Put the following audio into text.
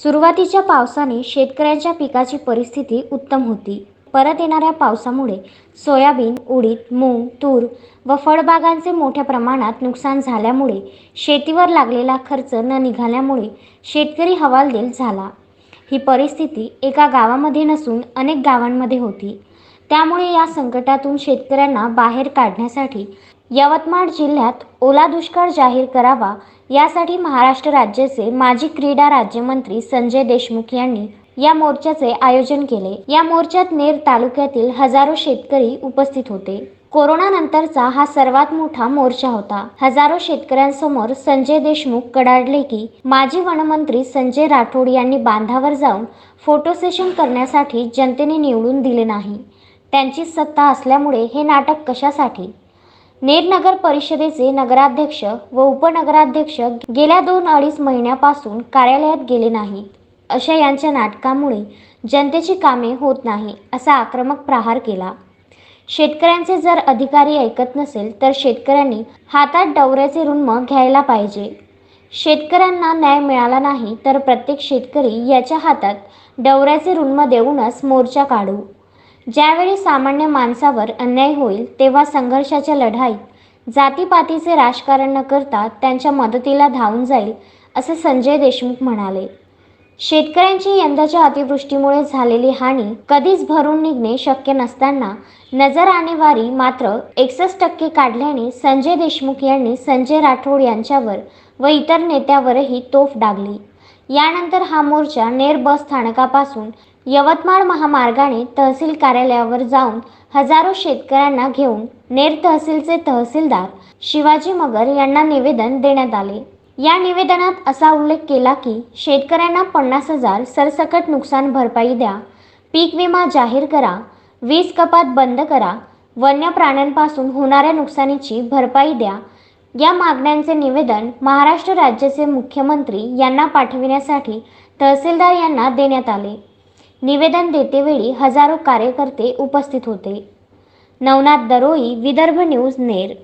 सुरुवातीच्या पावसाने शेतकऱ्यांच्या पिकाची परिस्थिती उत्तम होती. परत येणाऱ्या पावसामुळे सोयाबीन उडीद मूग तूर व फळबागांचे मोठ्या प्रमाणात नुकसान झाल्यामुळे शेतीवर लागलेला खर्च न निघाल्यामुळे शेतकरी हवालदिल झाला. ही परिस्थिती एका गावामध्ये नसून अनेक गावांमध्ये होती. त्यामुळे या संकटातून शेतकऱ्यांना बाहेर काढण्यासाठी यवतमाळ जिल्ह्यात ओला दुष्काळ जाहीर करावा यासाठी महाराष्ट्र राज्याचे माजी क्रीडा राज्यमंत्री संजय देशमुख यांनी या मोर्चाचे आयोजन केले. या मोर्चात नेर तालुक्यातील हजारो शेतकरी उपस्थित होते. कोरोनानंतरचा हा सर्वात मोठा मोर्चा होता. हजारो शेतकऱ्यांसमोर संजय देशमुख कडाडले की माजी वनमंत्री संजय राठोड यांनी बांधावर जाऊन फोटो सेशन करण्यासाठी जनतेने निवडून दिले नाही. त्यांची सत्ता असल्यामुळे हे नाटक कशासाठी? नेर नगर परिषदेचे नगराध्यक्ष व उपनगराध्यक्ष गेल्या दोन अडीच महिन्यापासून कार्यालयात गेले नाहीत अशा यांच्या नाटकामुळे जनतेची कामे होत नाही असा आक्रमक प्रहार केला. शेतकऱ्यांचे जर अधिकारी ऐकत नसेल तर शेतकऱ्यांनी हातात डवऱ्याचे रुण्म घ्यायला पाहिजे. शेतकऱ्यांना न्याय मिळाला नाही तर प्रत्येक शेतकरी याच्या हातात डवऱ्याचे रुण्म देऊनच मोर्चा काढू. ज्यावेळी सामान्य माणसावर अन्याय होईल तेव्हा संघर्षाच्या लढाईत जातीपातीचे राजकारण न करता त्यांच्या मदतीला धावून जाईल असे संजय देशमुख म्हणाले. शेतकऱ्यांची यंदाच्या अतिवृष्टीमुळे झालेली हानी कधीच भरून निघणे शक्य नसताना नजर आणेवारी मात्र एकसष्ट टक्के काढल्याने संजय देशमुख यांनी संजय राठोड यांच्यावर व इतर नेत्यावरही तोफ डागली. यानंतर हा मोर्चा नेर बस स्थानकापासून यवतमाळ महामार्गाने तहसील कार्यालयावर जाऊन हजारो शेतकऱ्यांना घेऊन नेर तहसीलचे तहसीलदार शिवाजी मगर यांना निवेदन देण्यात आले. या निवेदनात असा उल्लेख केला की शेतकऱ्यांना पन्नास हजार सरसकट नुकसान भरपाई द्या पीक विमा जाहीर करा वीज कपात बंद करा वन्य प्राण्यांपासून होणाऱ्या नुकसानीची भरपाई द्या. या मागण्यांचे निवेदन महाराष्ट्र राज्याचे मुख्यमंत्री यांना पाठविण्यासाठी तहसीलदार यांना देण्यात आले. निवेदन देतेवेळी हजारो कार्यकर्ते उपस्थित होते. नवनाथ दरोई विदर्भ न्यूज नेर